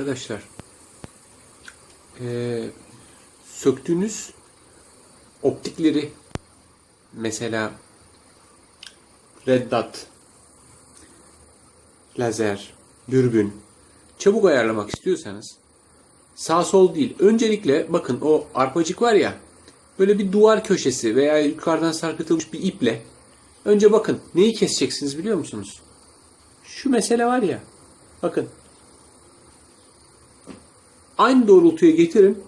Arkadaşlar ee, söktüğünüz optikleri mesela red dot, lazer, dürbün çabuk ayarlamak istiyorsanız sağ sol değil. Öncelikle bakın o arpacık var ya böyle bir duvar köşesi veya yukarıdan sarkıtılmış bir iple önce bakın neyi keseceksiniz biliyor musunuz? Şu mesele var ya bakın aynı doğrultuya getirin.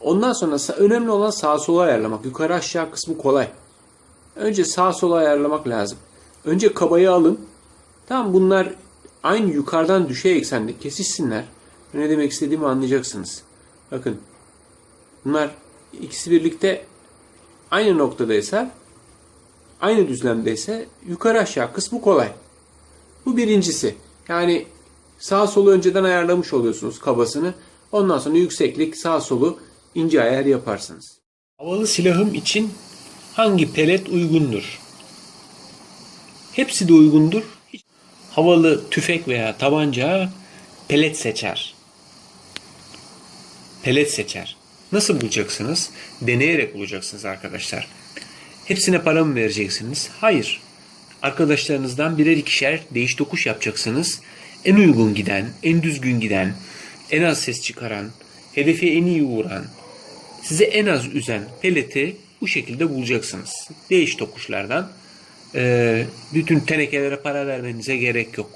Ondan sonra önemli olan sağ sola ayarlamak. Yukarı aşağı kısmı kolay. Önce sağ sola ayarlamak lazım. Önce kabayı alın. Tamam bunlar aynı yukarıdan düşey eksende kesişsinler. Ne demek istediğimi anlayacaksınız. Bakın. Bunlar ikisi birlikte aynı noktadaysa aynı düzlemdeyse yukarı aşağı kısmı kolay. Bu birincisi. Yani sağ solu önceden ayarlamış oluyorsunuz kabasını. Ondan sonra yükseklik sağ solu ince ayar yaparsınız. Havalı silahım için hangi pelet uygundur? Hepsi de uygundur. Havalı tüfek veya tabanca pelet seçer. Pelet seçer. Nasıl bulacaksınız? Deneyerek bulacaksınız arkadaşlar. Hepsine para mı vereceksiniz? Hayır. Arkadaşlarınızdan birer ikişer değiş tokuş yapacaksınız. En uygun giden, en düzgün giden, en az ses çıkaran, hedefe en iyi vuran, size en az üzen peleti bu şekilde bulacaksınız. Değiş tokuşlardan. Ee, bütün tenekelere para vermenize gerek yok.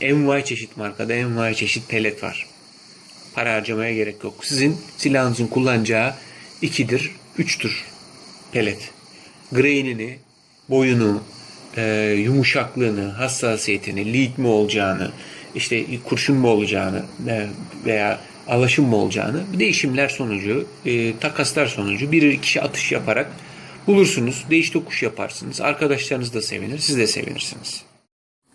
Envai çeşit markada envai çeşit pelet var. Para harcamaya gerek yok. Sizin silahınızın kullanacağı ikidir, üçtür pelet. Grainini, boyunu, e, yumuşaklığını, hassasiyetini, lead mi olacağını, işte kurşun mu olacağını e, veya alaşım mı olacağını değişimler sonucu, e, takaslar sonucu bir kişi atış yaparak bulursunuz. Değiş tokuş yaparsınız. Arkadaşlarınız da sevinir, siz de sevinirsiniz.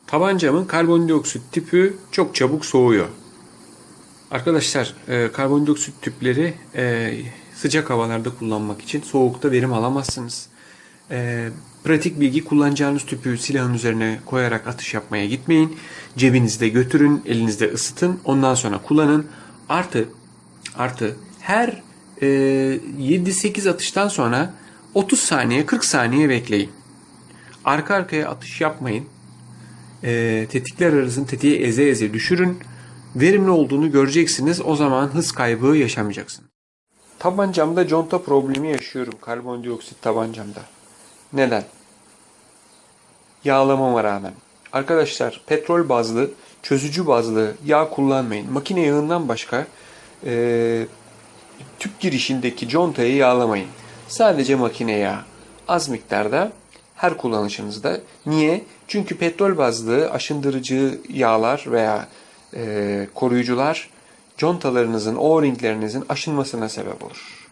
Tabancamın karbondioksit tüpü çok çabuk soğuyor. Arkadaşlar e, karbondioksit tüpleri e, sıcak havalarda kullanmak için soğukta verim alamazsınız. E, pratik bilgi kullanacağınız tüpü silahın üzerine koyarak atış yapmaya gitmeyin. Cebinizde götürün, elinizde ısıtın, ondan sonra kullanın. Artı artı her e, 7-8 atıştan sonra 30 saniye 40 saniye bekleyin. Arka arkaya atış yapmayın. E, tetikler arasını tetiğe eze eze düşürün. Verimli olduğunu göreceksiniz. O zaman hız kaybı yaşamayacaksınız. Tabancamda conta problemi yaşıyorum. Karbondioksit tabancamda. Neden? Yağlamama rağmen. Arkadaşlar petrol bazlı, çözücü bazlı yağ kullanmayın. Makine yağından başka e, tüp girişindeki contayı yağlamayın. Sadece makine yağı. Az miktarda her kullanışınızda. Niye? Çünkü petrol bazlı aşındırıcı yağlar veya e, koruyucular contalarınızın, o-ringlerinizin aşınmasına sebep olur.